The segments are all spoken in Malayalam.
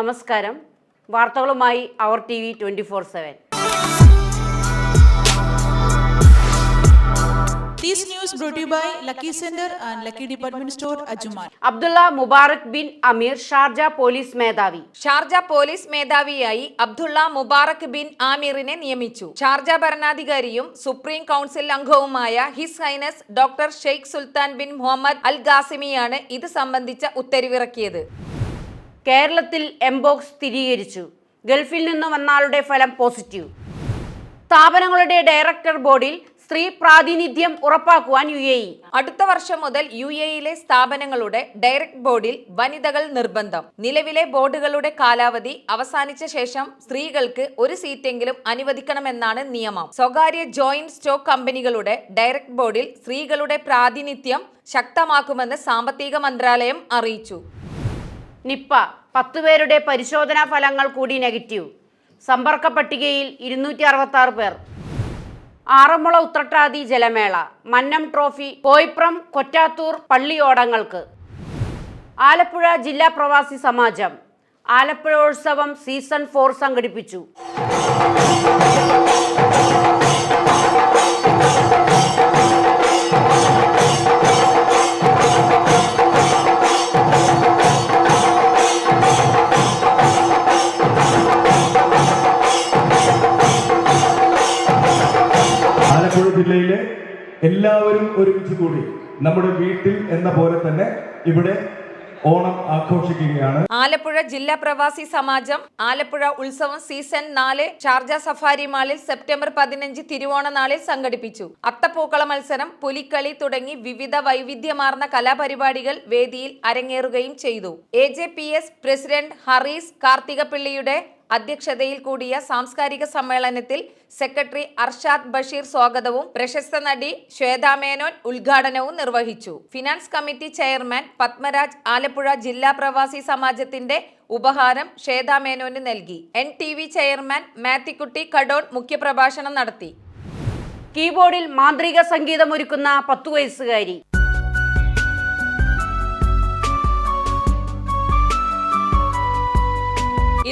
നമസ്കാരം. വാർത്തകളുമായി അവർ T V twenty four seven. This news brought to you by Lucky Center and Lucky Department Store, Ajuman. Abdullah Mubarak bin Amir Sharjah police മേധാവി. ഷാർജ പോലീസ് മേധാവിയായി അബ്ദുള്ള മുബാറക് ബിൻ ആമീറിനെ നിയമിച്ചു. ഷാർജ ഭരണാധികാരിയും സുപ്രീം കൗൺസിൽ അംഗവുമായ His Highness doctor Sheikh Sultan bin Muhammad Al ഗാസിമിയാണ് ഇത് സംബന്ധിച്ച ഉത്തരവിറക്കിയത്. കേരളത്തിൽ എംബോക്സ് സ്ഥിരീകരിച്ചു. ഗൾഫിൽ നിന്ന് വന്നാളുടെ ഫലം പോസിറ്റീവ് സ്ഥാപനങ്ങളുടെ ഡയറക്ടർ ബോർഡിൽ സ്ത്രീ പ്രാതിനിധ്യം ഉറപ്പാക്കുവാൻ യു എ ഇ. അടുത്ത വർഷം മുതൽ യു എയിലെ സ്ഥാപനങ്ങളുടെ ഡയറക്ട് ബോർഡിൽ വനിതകൾ നിർബന്ധം. നിലവിലെ ബോർഡുകളുടെ കാലാവധി അവസാനിച്ച ശേഷം സ്ത്രീകൾക്ക് ഒരു സീറ്റെങ്കിലും അനുവദിക്കണമെന്നാണ് നിയമം. സ്വകാര്യ ജോയിന്റ് സ്റ്റോക്ക് കമ്പനികളുടെ ഡയറക്ട് ബോർഡിൽ സ്ത്രീകളുടെ പ്രാതിനിധ്യം ശക്തമാക്കുമെന്ന് സാമ്പത്തിക മന്ത്രാലയം അറിയിച്ചു. നിപ്പ പത്ത് പേരുടെ പരിശോധനാ ഫലങ്ങൾ കൂടി നെഗറ്റീവ്. സമ്പർക്ക പട്ടികയിൽ ഇരുന്നൂറ്റി അറുപത്തി ആറ് പേർ. ആറന്മുള ഉത്രട്ടാതി ജലമേള മന്നം ട്രോഫി കോയിപ്രം കൊറ്റാത്തൂർ പള്ളിയോടങ്ങൾക്ക്. ആലപ്പുഴ ജില്ലാ പ്രവാസി സമാജം ആലപ്പുഴ ആലപ്പുഴോത്സവം സീസൺ ഫോർ സംഘടിപ്പിച്ചു. ജില്ലയിലെ എല്ലാവരും ഒരുമിച്ച് കൂടി നമ്മുടെ വീട്ടിൽ എന്ന പോലെ തന്നെ ഇവിടെ ഓണം ആഘോഷിക്കുകയാണ്. ആലപ്പുഴ ജില്ലാ പ്രവാസി സമാജം ആലപ്പുഴ ഉത്സവം സീസൺ നാല് ഷാർജ സഫാരി മാളിൽ സെപ്റ്റംബർ പതിനഞ്ച് തിരുവോണ നാളിൽ സംഘടിപ്പിച്ചു. അത്തപ്പൂക്കള മത്സരം പുലിക്കളി തുടങ്ങി വിവിധ വൈവിധ്യമാർന്ന കലാപരിപാടികൾ വേദിയിൽ അരങ്ങേറുകയും ചെയ്തു. A J P S president Harees കാർത്തികപ്പിള്ളിയുടെ അധ്യക്ഷതയിൽ കൂടിയ സാംസ്കാരിക സമ്മേളനത്തിൽ സെക്രട്ടറി അർഷാദ് ബഷീർ സ്വാഗതവും പ്രശസ്ത നടി ശ്വേതാ മേനോൻ ഉദ്ഘാടനവും നിർവഹിച്ചു. Finance committee chairman Padmaraj Alappuzha ജില്ലാ പ്രവാസി സമാജത്തിന്റെ ഉപഹാരം ശ്വേതാ മേനോന് നൽകി. N T V chairman Mathikutty Kadon മുഖ്യപ്രഭാഷണം നടത്തി. കീബോർഡിൽ മാന്ത്രിക സംഗീതം ഒരുക്കുന്ന പത്തു വയസ്സുകാരി.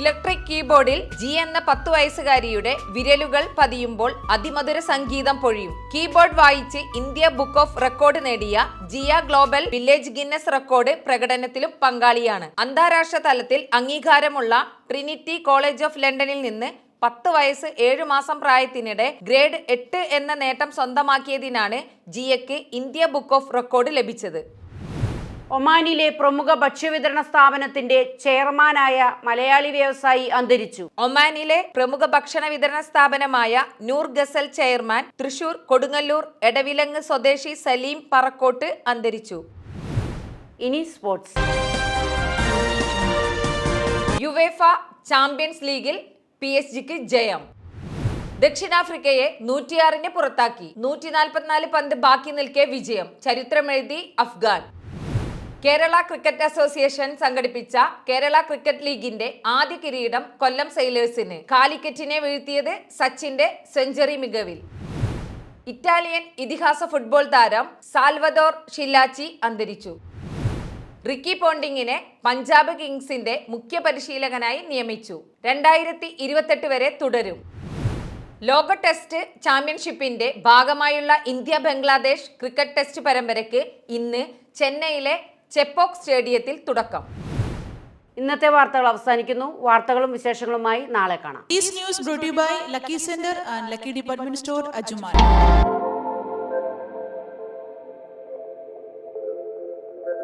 ഇലക്ട്രിക് കീബോർഡിൽ ജി എന്ന പത്ത് വയസ്സുകാരിയുടെ വിരലുകൾ പതിയുമ്പോൾ അതിമധുര സംഗീതം പൊഴിയും. കീബോർഡ് വായിച്ച് ഇന്ത്യ ബുക്ക് ഓഫ് റെക്കോർഡ് നേടിയ Jiya global village Guinness record പ്രകടനത്തിലും പങ്കാളിയാണ്. അന്താരാഷ്ട്ര തലത്തിൽ അംഗീകാരമുള്ള ട്രിനിറ്റി കോളേജ് ഓഫ് ലണ്ടനിൽ നിന്ന് പത്ത് വയസ്സ് ഏഴു മാസം പ്രായത്തിനിടെ ഗ്രേഡ് എട്ട് എന്ന നേട്ടം സ്വന്തമാക്കിയതിനാണ് ജിയയ്ക്ക് ഇന്ത്യ ബുക്ക് ഓഫ് റെക്കോർഡ് ലഭിച്ചത്. ഒമാനിലെ പ്രമുഖ ഭക്ഷ്യവിതരണ സ്ഥാപനത്തിന്റെ ചെയർമാനായ മലയാളി വ്യവസായി അന്തരിച്ചു. ഒമാനിലെ പ്രമുഖ ഭക്ഷണ വിതരണ സ്ഥാപനമായ Noor Ghazal chairman Thrissur Kodungallur Edavilangu സ്വദേശി സലീം പറക്കോട്ട് അന്തരിച്ചു. ഇനി സ്പോർട്സ്. യുവേഫ ചാമ്പ്യൻസ് ലീഗിൽ പി എസ് ജിക്ക് ജയം. ദക്ഷിണാഫ്രിക്കയെ നൂറ്റിയാറിന് പുറത്താക്കി. നൂറ്റി നാൽപ്പത്തിനാല് പന്ത് ബാക്കി നിൽക്കെ വിജയം. ചരിത്രമെഴുതി അഫ്ഗാൻ. കേരള ക്രിക്കറ്റ് അസോസിയേഷൻ സംഘടിപ്പിച്ച കേരള ക്രിക്കറ്റ് ലീഗിന്റെ ആദ്യ കിരീടം കൊല്ലം സെയിലേഴ്സിന് കാലിക്കറ്റിനെ വീഴ്ത്തിയത് സച്ചിന്റെ സെഞ്ചറി മികവിൽ. ഇറ്റാലിയൻ ഇതിഹാസ ഫുട്ബോൾ താരം സാൽവദോർ ഷില്ലാച്ചി അന്തരിച്ചു. റിക്കി പോണ്ടിങ്ങിനെ പഞ്ചാബ് കിങ്സിന്റെ മുഖ്യ പരിശീലകനായി നിയമിച്ചു. രണ്ടായിരത്തി ഇരുപത്തെട്ട് വരെ തുടരും. ലോക ടെസ്റ്റ് ചാമ്പ്യൻഷിപ്പിന്റെ ഭാഗമായുള്ള ഇന്ത്യ ബംഗ്ലാദേശ് ക്രിക്കറ്റ് ടെസ്റ്റ് പരമ്പരയ്ക്ക് ഇന്ന് ചെന്നൈയിലെ ചെപ്പോക്ക് സ്റ്റേഡിയത്തിൽ തുടക്കം. ഇന്നത്തെ വാർത്തകൾ അവസാനിക്കുന്നു. വാർത്തകളും വിശേഷങ്ങളുമായി നാളെ കാണാം. News by Lucky Centre and Lucky Department Store and